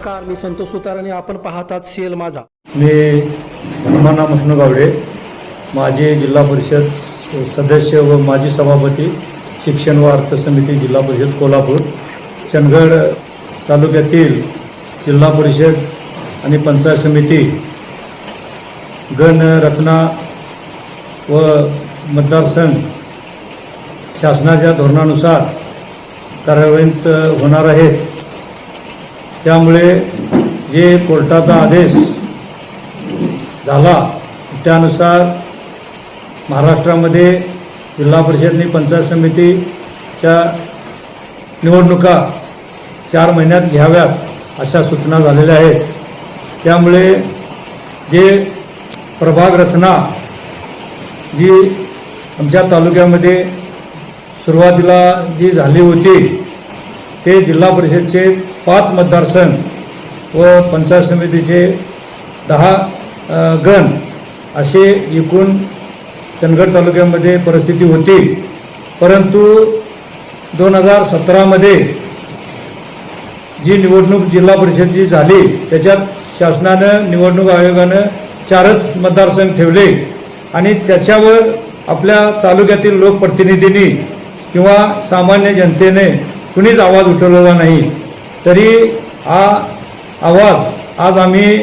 नमस्कार मी संतोष सुतार आणि आपण पाहतात सीएल माझा. मी हनुमाना मष्णू गावडे माजी जिल्हा परिषद सदस्य व माजी सभापती शिक्षण व अर्थ समिती जिल्हा परिषद कोल्हापूर चंदगड तालुक्यातील जिल्हा परिषद आणि पंचायत समिती गण रचना व मतदारसंघ शासनाच्या धोरणानुसार कार्यान्वित होणार आहेत. त्यामुळे जे कोर्टाचा आदेश झाला त्यानुसार महाराष्ट्रामध्ये जिल्हा परिषद आणि पंचायत समितीच्या निवडणुका चार महिन्यात घ्याव्यात अशा सूचना झालेल्या आहेत. त्यामुळे जे प्रभाग रचना जी आमच्या तालुक्यामध्ये सुरुवातीला जी झाली होती ते जिल्हा परिषदचे पाच मतदारसंघ व पंचायत समितीचे दहा गण असे एकूण चंदगड तालुक्यामध्ये परिस्थिती होती. परंतु दोन हजार सतरामध्ये जी निवडणूक जिल्हा परिषदची झाली त्याच्यात शासनानं निवडणूक आयोगानं चारच मतदारसंघ ठेवले आणि त्याच्यावर आपल्या तालुक्यातील लोकप्रतिनिधींनी किंवा सामान्य जनतेने कुणीच आवाज उठवलेला नाही. तरी हा आवाज आज आम्ही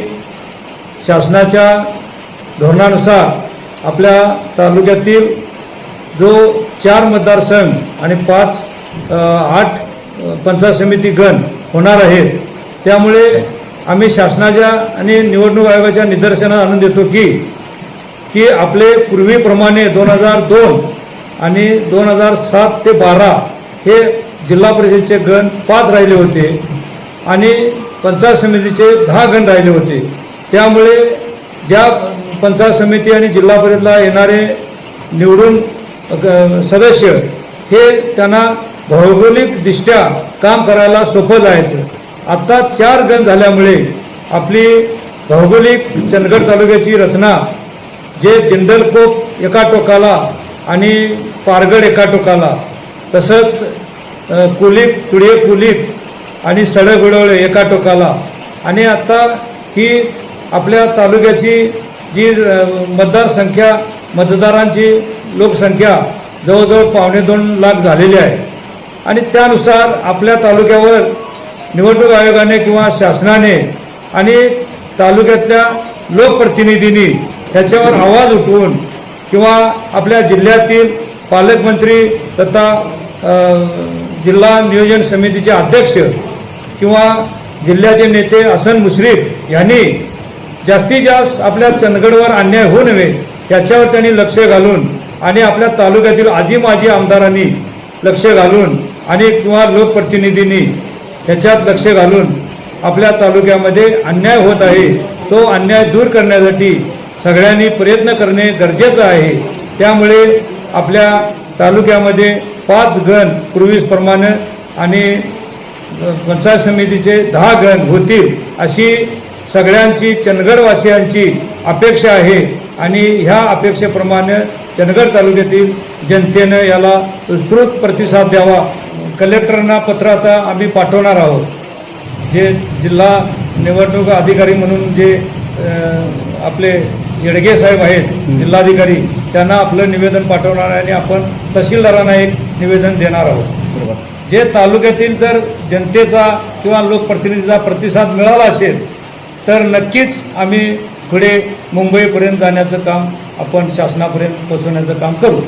शासनाच्या धोरणानुसार आपल्या तालुक्यातील जो चार मतदारसंघ आणि पाच आठ पंचायत समिती गण होणार आहेत त्यामुळे आम्ही शासनाच्या आणि निवडणूक आयोगाच्या निदर्शनात आणून देतो की की आपले पूर्वीप्रमाणे दोन हजार दोन आणि दोन हजार सात ते बारा हे जिल्हा परिषदेचे गण पाच राहिले होते आणि पंचायत समितीचे दहा गण राहिले होते. त्यामुळे ज्या पंचायत समिती आणि जिल्हा परिषदला येणारे निवडून सदस्य हे त्यांना भौगोलिकदृष्ट्या काम करायला सोपं जायचं. आत्ता चार गण झाल्यामुळे आपली भौगोलिक चंदगड तालुक्याची रचना जे जिंडलकोप एका टोकाला आणि पारगड एका टोकाला तसंच कुलीप तुळे कुलीप आणि सडक उडवळे एका टोकाला. आणि आता ही आपल्या तालुक्याची जी मतदारसंख्या मतदारांची लोकसंख्या जवळजवळ पावणे दोन लाख झालेली आहे. आणि त्यानुसार आपल्या तालुक्यावर निवडणूक आयोगाने किंवा शासनाने आणि तालुक्यातल्या लोकप्रतिनिधींनी त्याच्यावर आवाज उठवून किंवा आपल्या जिल्ह्यातील पालकमंत्री तथा जिल्हा नियोजन समितीचे अध्यक्ष किंवा जिल्ह्याचे नेते हसन मुश्रीफ यांनी जास्तीत जास्त आपल्या चंदगडवर अन्याय होऊ नये याच्यावर त्यांनी लक्ष घालून आणि आपल्या तालुक्यातील आजी माजी आमदारांनी लक्ष घालून आणि किंवा लोकप्रतिनिधींनी ह्याच्यात लक्ष घालून आपल्या तालुक्यामध्ये अन्याय होत आहे. तो अन्याय दूर करण्यासाठी सगळ्यांनी प्रयत्न करणे गरजेचं आहे. त्यामुळे आपल्या तालुक्यामध्ये पाच गण पूर्वीप्रमाणे आणि पंचायत समितीचे दहा गण होतील अशी सगळ्यांची चंदगडवासियांची अपेक्षा आहे. आणि ह्या अपेक्षेप्रमाणे चंदगड तालुक्यातील जनतेनं याला उत्स्फूर्त प्रतिसाद द्यावा. कलेक्टरांना पत्र आता आम्ही पाठवणार आहोत. जे जिल्हा निवडणूक अधिकारी म्हणून जे आपले येडगे साहेब आहेत जिल्हाधिकारी त्यांना आपलं निवेदन पाठवणार आहे आणि आपण तहसीलदारांना एक निवेदन देणार आहोत. जे तालुक्यातील जर जनतेचा किंवा लोकप्रतिनिधीचा प्रतिसाद मिळाला असेल तर नक्कीच आम्ही पुढे मुंबईपर्यंत जाण्याचं काम आपण शासनापर्यंत पोहोचवण्याचं काम करू.